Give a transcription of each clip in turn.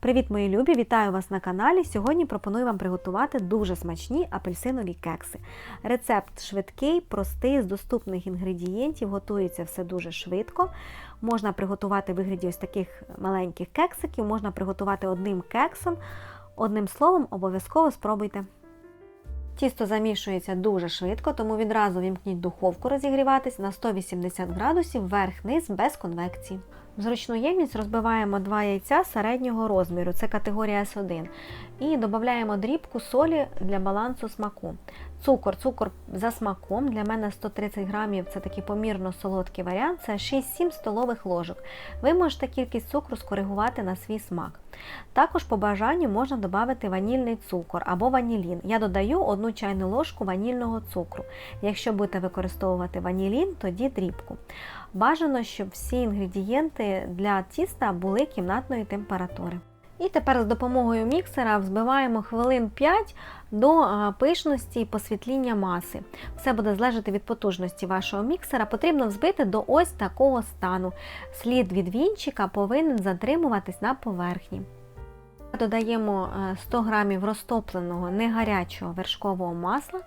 Привіт, мої любі! Вітаю вас на каналі. Сьогодні пропоную вам приготувати дуже смачні апельсинові кекси. Рецепт швидкий, простий, з доступних інгредієнтів, готується все дуже швидко. Можна приготувати вигляді ось таких маленьких кексиків, можна приготувати одним кексом. Одним словом, обов'язково спробуйте. Тісто замішується дуже швидко, тому відразу вімкніть духовку розігріватись на 180 градусів вверх-низ без конвекції. В зручну ємність розбиваємо 2 яйця середнього розміру, це категорія С1. І додаємо дрібку солі для балансу смаку. Цукор, цукор за смаком. Для мене 130 грамів це такий помірно солодкий варіант, це 6-7 столових ложок. Ви можете кількість цукру скоригувати на свій смак. Також по бажанню можна додати ванільний цукор або ванілін. Я додаю 1 чайну ложку ванільного цукру. Якщо будете використовувати ванілін, тоді дрібку. Бажано, щоб всі інгредієнти для тіста були кімнатної температури. І тепер з допомогою міксера взбиваємо хвилин 5 до пишності і посвітління маси. Все буде залежати від потужності вашого міксера. Потрібно взбити до ось такого стану. Слід від вінчика повинен затримуватись на поверхні. Додаємо 100 г розтопленого негарячого вершкового масла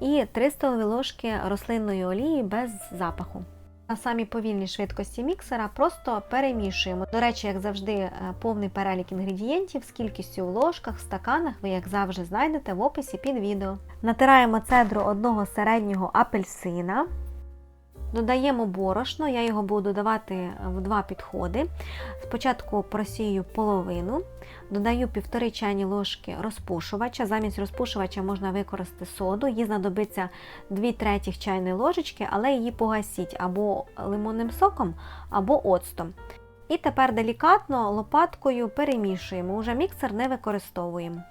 і 3 столові ложки рослинної олії без запаху. На самій повільній швидкості міксера просто перемішуємо. До речі, як завжди, повний перелік інгредієнтів з кількістю в ложках, в стаканах, ви, як завжди, знайдете в описі під відео. Натираємо цедру одного середнього апельсина. Додаємо борошно, я його буду додавати в два підходи. Спочатку просію половину, додаю 1,5 чайні ложки розпушувача. Замість розпушувача можна використати соду, їй знадобиться 2 третіх чайної ложечки, але її погасіть або лимонним соком, або оцтом. І тепер делікатно лопаткою перемішуємо, уже міксер не використовуємо.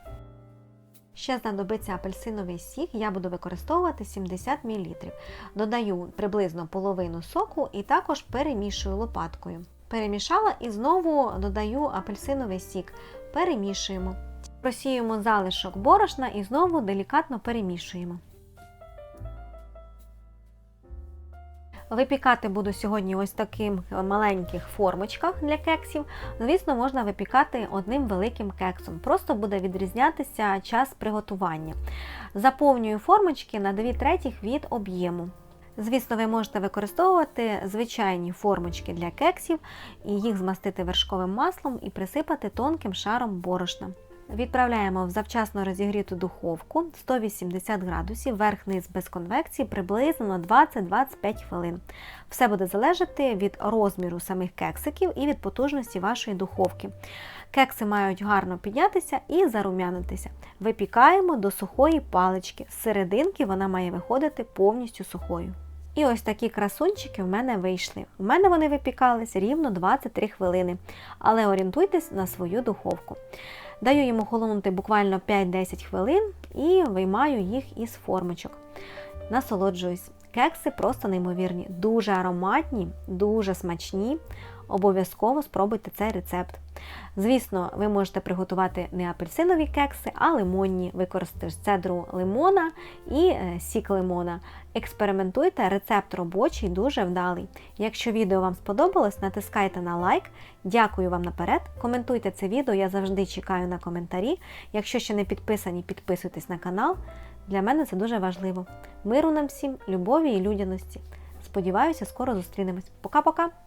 Ще знадобиться апельсиновий сік, я буду використовувати 70 мл. Додаю приблизно половину соку і також перемішую лопаткою. Перемішала і знову додаю апельсиновий сік. Перемішуємо. Просіємо залишок борошна і знову делікатно перемішуємо. Випікати буду сьогодні ось таким маленьких формочках для кексів. Звісно, можна випікати одним великим кексом. Просто буде відрізнятися час приготування. Заповнюю формочки на 2 третіх від об'єму. Звісно, ви можете використовувати звичайні формочки для кексів, і їх змастити вершковим маслом і присипати тонким шаром борошна. Відправляємо в завчасно розігріту духовку 180 градусів, верх-низ без конвекції приблизно 20-25 хвилин. Все буде залежати від розміру самих кексиків і від потужності вашої духовки. Кекси мають гарно піднятися і зарум'янитися. Випікаємо до сухої палички. З серединки вона має виходити повністю сухою. І ось такі красунчики в мене вийшли. У мене вони випікались рівно 23 хвилини, але орієнтуйтесь на свою духовку. Даю йому холонути буквально 5-10 хвилин і виймаю їх із формочок. Насолоджуюсь. Кекси просто неймовірні, дуже ароматні, дуже смачні. Обов'язково спробуйте цей рецепт. Звісно, ви можете приготувати не апельсинові кекси, а лимонні. Використати цедру лимона і сік лимона. Експериментуйте, рецепт робочий, дуже вдалий. Якщо відео вам сподобалось, натискайте на лайк. Дякую вам наперед. Коментуйте це відео, я завжди чекаю на коментарі. Якщо ще не підписані, підписуйтесь на канал. Для мене це дуже важливо. Миру нам всім, любові і людяності. Сподіваюся, скоро зустрінемось. Пока-пока!